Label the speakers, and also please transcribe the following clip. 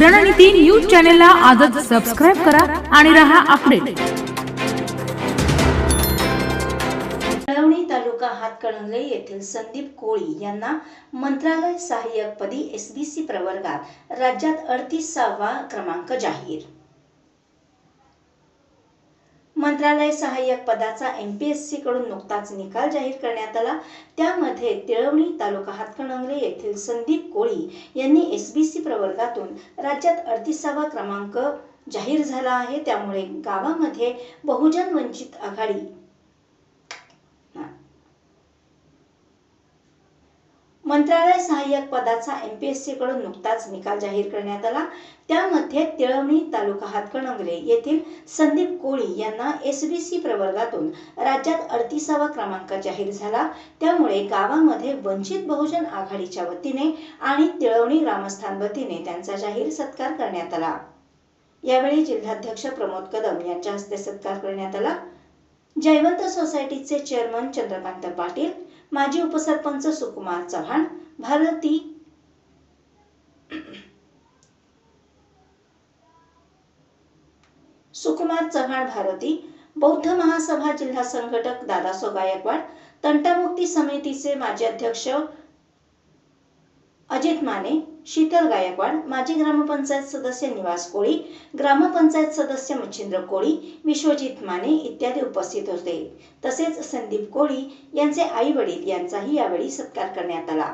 Speaker 1: रणनीती न्यूज चॅनलला आजच सबस्क्राईब करा आणि रहा अपडेट
Speaker 2: कळवणी तालुका हातकणंगले येथील संदीप कोळी यांना मंत्रालय सहाय्यक पदी एसबीसी प्रवर्गात राज्यात अडतीसावा क्रमांक जाहीर. मंत्रालय सहाय्यक पदाचा एम पी एसकडून नुकताच निकाल जाहीर करण्यात आला. त्यामध्ये तिळवणी तालुका हातकणंगले येथील संदीप कोळी यांनी एस बी सी प्रवर्गातून राज्यात अडतीसावा क्रमांक जाहीर झाला आहे. त्यामुळे गावामध्ये बहुजन वंचित आघाडी मंत्रालय सहाय्यक पदाचा एमपीएससी कडून नुकताच निकाल जाहीर करण्यात आला. त्यामध्ये तिळवणी तालुका हातकणंगले येथील संदीप कोळी यांना एसबीसी प्रवर्गातून राज्यात अडतीसावा क्रमांक जाहीर झाला. त्यामुळे गावामध्ये वंचित बहुजन आघाडीच्या वतीने आणि तिळवणी ग्रामस्थान वतीने त्यांचा जाहीर सत्कार करण्यात आला. यावेळी जिल्हाध्यक्ष प्रमोद कदम यांच्या हस्ते सत्कार करण्यात आला. जयवंत सोसायटीचे चेअरमन चंद्रकांत पाटील माजी उपसरपंच सुकुमार चव्हाण भारती सुकुमार चव्हाण भारती बौद्ध महासभा जिल्हा संघटक दादासो गायकवाड तंटामुक्ती समितीचे माजी अध्यक्ष अजित माने शीतल गायकवाड माजी ग्रामपंचायत सदस्य निवास कोळी ग्रामपंचायत सदस्य मच्छिंद्र कोळी विश्वजित माने इत्यादी उपस्थित होते. तसेच संदीप कोळी यांचे आई वडील यांचाही यावेळी सत्कार करण्यात आला.